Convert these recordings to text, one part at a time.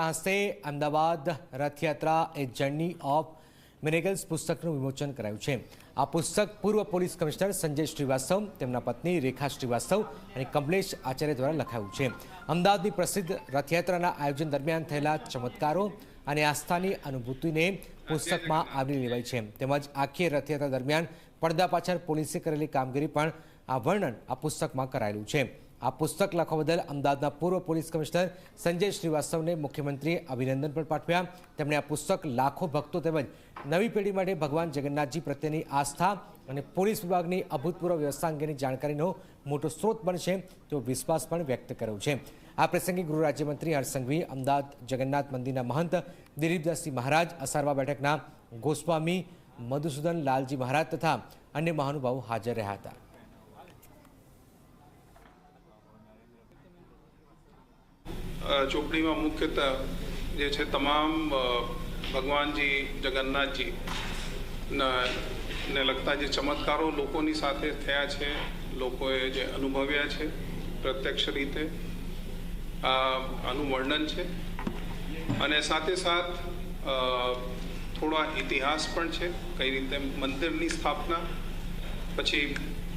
હસ્તે Ahmedabad Rathyatra a journey of miracles પુસ્તકનું વિમોચન કરાયું છે. આ પુસ્તક પૂર્વ પોલીસ કમિશનર સંજય શ્રીવાસ્તવ, તેમના પત્ની રેખા શ્રીવાસ્તવ અને કમલેશ આચાર્ય દ્વારા લખાયું છે. અમદાવાદની પ્રસિદ્ધ રથયાત્રાના આયોજન દરમિયાન થયેલા ચમત્કારો અને આસ્થાની અનુભૂતિને પુસ્તકમાં આવરી લેવાઈ છે. તેમજ આખી રથયાત્રા દરમિયાન પડદા પાછળ પોલીસે કરેલી કામગીરી પણ આ વર્ણન આ પુસ્તકમાં કરાયેલું છે. આ પુસ્તક લખવા બદલ અમદાવાદના પૂર્વ પોલીસ કમિશનર સંજય શ્રીવાસ્તવને મુખ્યમંત્રીએ અભિનંદન પણ પાઠવ્યા. તેમણે આ પુસ્તક લાખો ભક્તો તેમજ નવી પેઢી માટે ભગવાન જગન્નાથજી પ્રત્યેની આસ્થા અને પોલીસ વિભાગની અભૂતપૂર્વ વ્યવસ્થા અંગેની જાણકારીનો મોટો સ્ત્રોત બનશે તેવો વિશ્વાસ પણ વ્યક્ત કર્યો છે. આ પ્રસંગે ગૃહ રાજ્યમંત્રી હર્ષ અમદાવાદ જગન્નાથ મંદિરના મહંત દિલીપદાસજી મહારાજ, અસારવા બેઠકના ગોસ્વામી મધુસૂદન લાલજી મહારાજ તથા અન્ય મહાનુભાવો હાજર રહ્યા હતા. ચોપડીમાં મુખ્યતઃ જે છે તમામ ભગવાનજી, જગન્નાથજી ને લગતા જે ચમત્કારો લોકોની સાથે થયા છે, લોકોએ જે અનુભવ્યા છે પ્રત્યક્ષ રીતે આનું વર્ણન છે. અને સાથે સાથ થોડા ઇતિહાસ પણ છે, કઈ રીતે મંદિરની સ્થાપના, પછી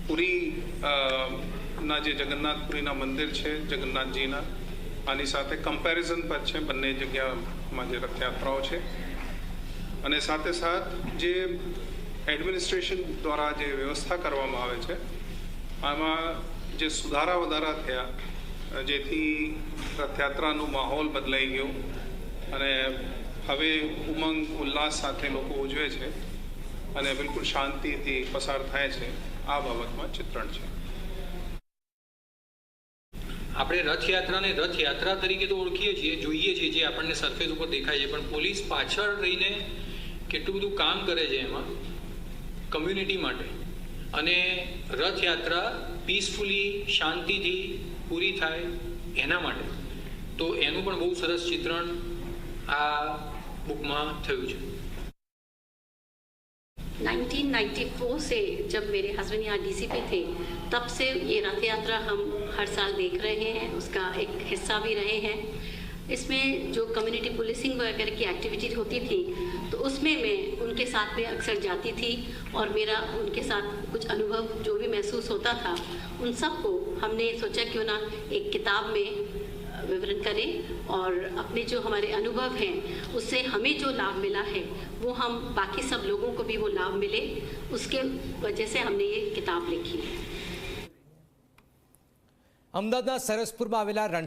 પુરી ના જે જગન્નાથપુરીના મંદિર છે, જગન્નાથજીના આની સાથે કમ્પેરિઝન પર છે, બંને જગ્યામાં જે રથયાત્રાઓ છે. અને સાથે સાથ જે એડમિનિસ્ટ્રેશન દ્વારા જે વ્યવસ્થા કરવામાં આવે છે, આમાં જે સુધારા વધારા થયા, જેથી રથયાત્રાનું માહોલ બદલાઈ ગયો અને હવે ઉમંગ, ઉલ્લાસ સાથે લોકો ઉજવે છે અને બિલકુલ શાંતિથી પસાર થાય છે, આ બાબતમાં ચિત્રણ છે. આપણે રથયાત્રાને રથયાત્રા તરીકે તો ઓળખીએ છીએ, જોઈએ છીએ જે આપણને સરફેસ ઉપર દેખાય છે, પણ પોલીસ પાછળ રહીને કેટલું બધું કામ કરે છે એમાં કમ્યુનિટી માટે. અને રથયાત્રા પીસફુલી શાંતિથી પૂરી થાય એના માટે. તો એનું પણ બહુ સરસ ચિત્રણ આ બુકમાં થયું છે. 1994 से जब मेरे हस्बैंड यहाँ डीसीपी थे, तब से ये रथ यात्रा हम हर साल देख रहे हैं, उसका एक हिस्सा भी रहे हैं। इसमें जो कम्युनिटी पुलिसिंग वगैरह की एक्टिविटी होती थी तो उसमें मैं उनके साथ में अक्सर जाती थी और मेरा उनके साथ कुछ अनुभव जो भी महसूस होता था, उन सबको हमने सोचा क्यों ना एक किताब में विवरण करें और अपने जो हमारे अनुभव हैं उससे हमें जो लाभ मिला है वो हम बाकी सब लोगों को भी वो लाभ मिले उसके वजह से हमने ये किताब लिखी है અમદાવાદના સરસપુરમાં આવેલા રણ